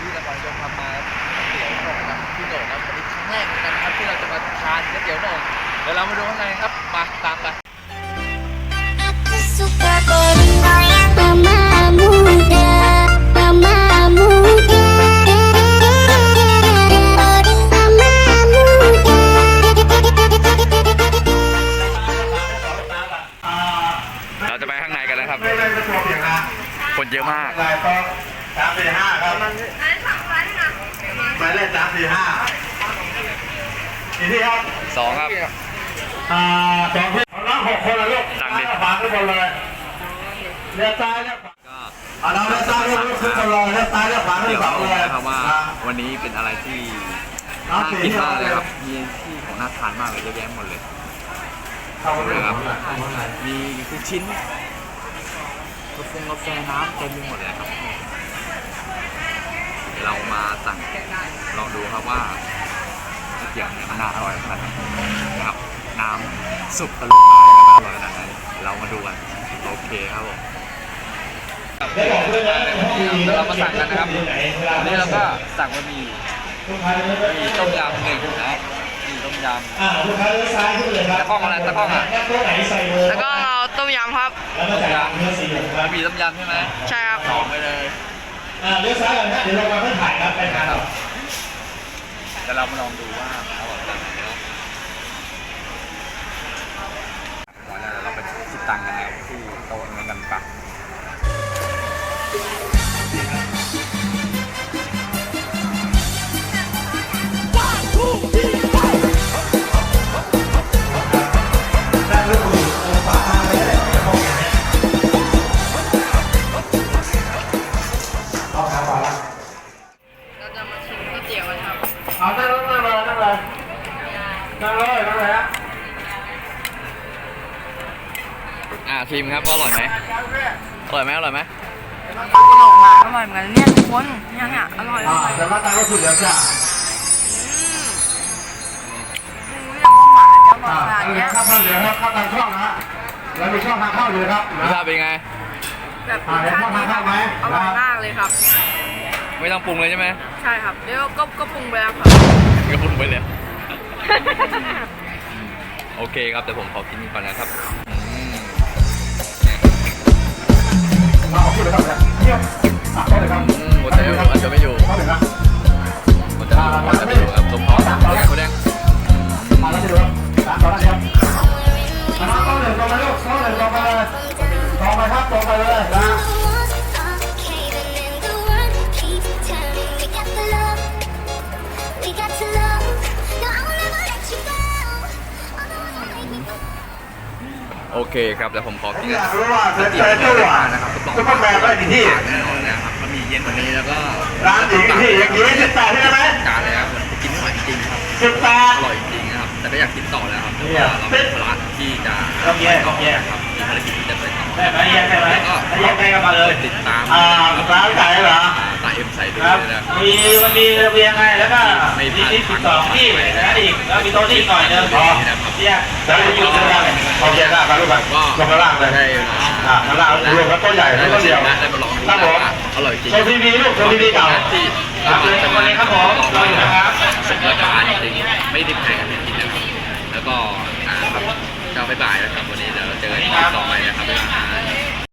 ที่นครนายกทำมาก๋วยเตี๋ยวหน่งครับพี่โหน่งครับวันนี้ครั้งแรกเหมือนกันครับที่เราจะมาทานก๋วยเตี๋ยวหน่งเดี๋ยวเรามาดูข้างในครับมาตามไป Aku suka goyang Mama muda Mama muda Mama muda เราจะไปข้างในกันนะครับไม่ได้ไม่ตัวเปียกนะคนเยอะมาก ลายต้อง สามสี่ห้าครับหมายเลขสามสี่ห้ากี่ที่ครับสองครับอ่าสองที่น้องหกคนละลูกสั่งดิขวาทุกคนเลยเลี้ยวซ้ายเลี้ยวขวาก็อ่าเราเลี้ยวซ้ายเลี้ยวขวาทุกคนเลยเลี้ยวซ้ายเลี้ยวขวาทุเดี๋ยวกคนเลยนะครับว่าอ่วันนี้เป็นอะไรที่น่ากินมากเลยครับมีที่ของน่าทานมากเลยเยอะแยะหมดเลยเข้ามาเลยนะคครัรับบมีทุกชิ้นกาแฟกาแฟน้ำเต็มไปหมดเลยครับ เดี๋ยวเรามาสั่งลองดูครับว่าก๋วยเตี๋ยวเนี่ยมันน่าอร่อยขนาดไหนนะครับน้ำสุกตลบมานะครับอร่อยขนาดไหนเรามาดูกันโอเคครับผมได้บอกด้วยนะเดี๋ยวเรามาสั่งกันนะครับวันนี้เราก็สั่งบะหมี่ลูกค้าเลี้ยวซ้ายมีต้มยำหนึ่งนะมีต้มยอ่าลูกค้าเลี้ยวซ้ายขึ้นเลยครับตะกล้องอะไรตะกล้องอะโต๊ะไหนใส่เลยแล้วก็เอาต้มยำครับแล้วก็ใส่เนื้อสี่เหลี่ยมคำรับบะหมี่ต้มยำใช่ไหมใช่ครับหอมไปเลย อ่าเลี้ยวซ้ายก่อนนะเดี๋ยวเรามาเพื่อถ่ายครับไปทางเรา แต่เรามาลองดูว่าเขาดไหนเนาะ นั่งเลยนั่งเลยฮะอ่าชิมครับว่าอร่อยไหมอร่อยไหมอร่อยไหมอร่อยเหมือนกันเนี่ยทุกคนเนี่ยเนี่ยอร่อยออ่าร่อยเดี๋ยวมาตามรถตู้เดี๋ยวจ้าไม่รู้ว่าหมาจะบออ่ากขนาดเดี๋เนี้ยวยเข้าทางเดี๋ยวครับเข้าทางช่องนะฮะแล้วมีช่องทางเข้าอยู่ครับรสชาติเป็นไงแบบอ่าเดี๋ยวเข้าทางเข้าไหมอร่อยมากเลยครับ ไม่ต้องปรุงเลยใช่ไหมใช่ครับเดี๋ยวก็ก็ปรุงไปแล้วครับก็ปรุงไปเลยโอ เคครับเดี๋ยวผมขอกินก่อนนะครับ โอเคครับเดี๋ยวผมขอกินอยากรู้ว่าก๋วยเซเตี๋ยวนเตอร์อะนะครับซุปเปอร์แมนได้กี่ที่แน่นอนนะครับก็มีเย็นกว่านี้แล้วก็ร้านหญิงที่อย่างนี้สิบแปดใช่ไหมจานเลยครับกินไม่ไหวจริงครับสิบแปดอร่อยจริงนะครับแต่ก็อยากกินต่อแล้วครับแต่ว่าเราเป็นภาระที่จะต้องแยกต้องแยกครับมีภารกิจที่จะไปต่อได้ไหมแยกได้ไหมแล้วก็แยกได้ก็ ครับนะครับมีมันมีระเบียงไงแล้วก็มีที่สิบสองที่นะอีกแล้วมีโต๊ะที่หน่อยนึงอ๋อแยกแล้วจะอยู่ที่ไหนโอเคได้ครับลูกครับก็ลงมาล่างเลยได้อ่ามาล่างรวมกับต้นใหญ่แล้วต้นเดียวได้มาลองดูครับผมว่าอร่อยจริงโชว์ทีวีลูกโชว์ทีวีเก่าที่ครับวันนี้ครับผมรออยู่นะครับสุดยอดอาหารจริงไม่ได้แข่งกันจริงๆนะครับแล้วก็อ่าครับเจ้าบ๊ายบายนะครับวันนี้เดี๋ยวเราเจอกันที่ต่อไปนะครับบ๊ายบาย